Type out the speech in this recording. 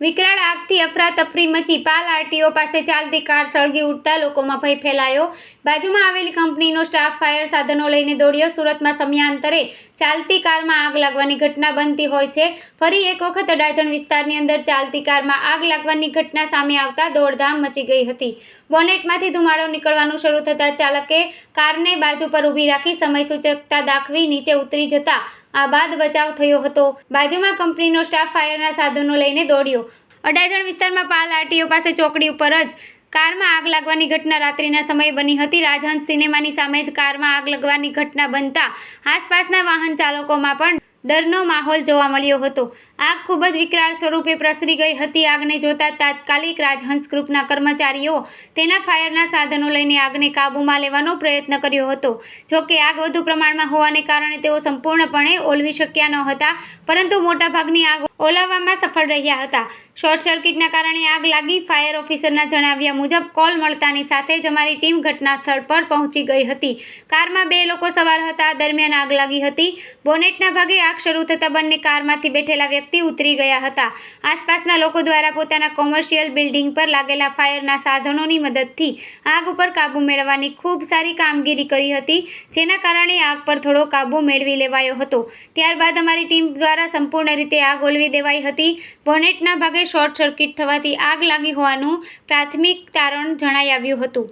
વિકરાળ આગથી અફરાતફરી મચી પાલ આરટીઓ પાસે ચાલતી કાર સળગી ઉઠતા લોકોમાં ભય ફેલાયો. બાજુમાં આવેલી કંપનીનો સ્ટાફ ફાયર સાધનો લઈને દોડ્યો. સુરતમાં સમયાંતરે ચાલતી કારમાં આગ લાગવાની ઘટના બનતી હોય છે. ફરી એક વખત અડાજણ વિસ્તારની અંદર ચાલતી કારમાં આગ લાગવાની ઘટના સામે આવતા દોડધામ મચી ગઈ હતી. બોનેટમાંથી ધુમાડો નીકળવાનું શરૂ થતાં ચાલકે કારને બાજુ પર ઊભી રાખી સમય સૂચકતા દાખવી નીચે ઉતરી જતા આ બાદ બચાવ થયો હતો. બાજુમાં કંપનીનો સ્ટાફ ફાયરના સાધનો લઈને દોડ્યો. અડાજણ વિસ્તારમાં પાલ આરટીઓ પાસે ચોકડી ઉપર જ કારમાં આગ લાગવાની ઘટના રાત્રિના સમયે બની હતી. રાજહંસ સિનેમાની સામે જ કારમાં આગ લાગવાની ઘટના બનતા આસપાસના વાહન ચાલકોમાં પણ ડરનો માહોલ જોવા મળ્યો હતો. આગ ખૂબ જ વિકરાળ સ્વરૂપે પ્રસરી ગઈ હતી. આગને જોતા તાત્કાલિક રાજહંસ ગ્રુપના કર્મચારીઓ તેના ફાયરના સાધનો લઈને આગને કાબૂમાં લેવાનો પ્રયત્ન કર્યો હતો. જો કે આગ વધુ પ્રમાણમાં હોવાને કારણે તેઓ સંપૂર્ણપણે ઓલવી શક્યા ન હતા, પરંતુ મોટાભાગની આગ ઓલાવવામાં સફળ રહ્યા હતા. શોર્ટ સર્કિટના કારણે આગ લાગી ફાયર ઓફિસરના જણાવ્યા મુજબ કોલ મળતાની સાથે જ અમારી ટીમ ઘટના સ્થળ પર પહોંચી ગઈ હતી. કારમાં બે લોકો સવાર હતા. દરમિયાન આગ લાગી હતી. બોનેટના ભાગે આગ શરૂ થતાં બંને કારમાંથી બેઠેલા વ્યક્તિ ઉતરી ગયા હતા. આસપાસના લોકો દ્વારા પોતાના કોમર્શિયલ બિલ્ડિંગ પર લાગેલા ફાયરના સાધનોની મદદથી આગ ઉપર કાબૂ મેળવવાની ખૂબ સારી કામગીરી કરી હતી, જેના કારણે આગ પર થોડો કાબૂ મેળવી લેવાયો હતો. ત્યારબાદ અમારી ટીમ દ્વારા સંપૂર્ણ રીતે આગ ઓલવી દેવાઈ હતી. બોનેટના ભાગે શોર્ટ સર્કિટ થવાથી આગ લાગી હોવાનું પ્રાથમિક તારણ જણાઈ આવ્યું હતું.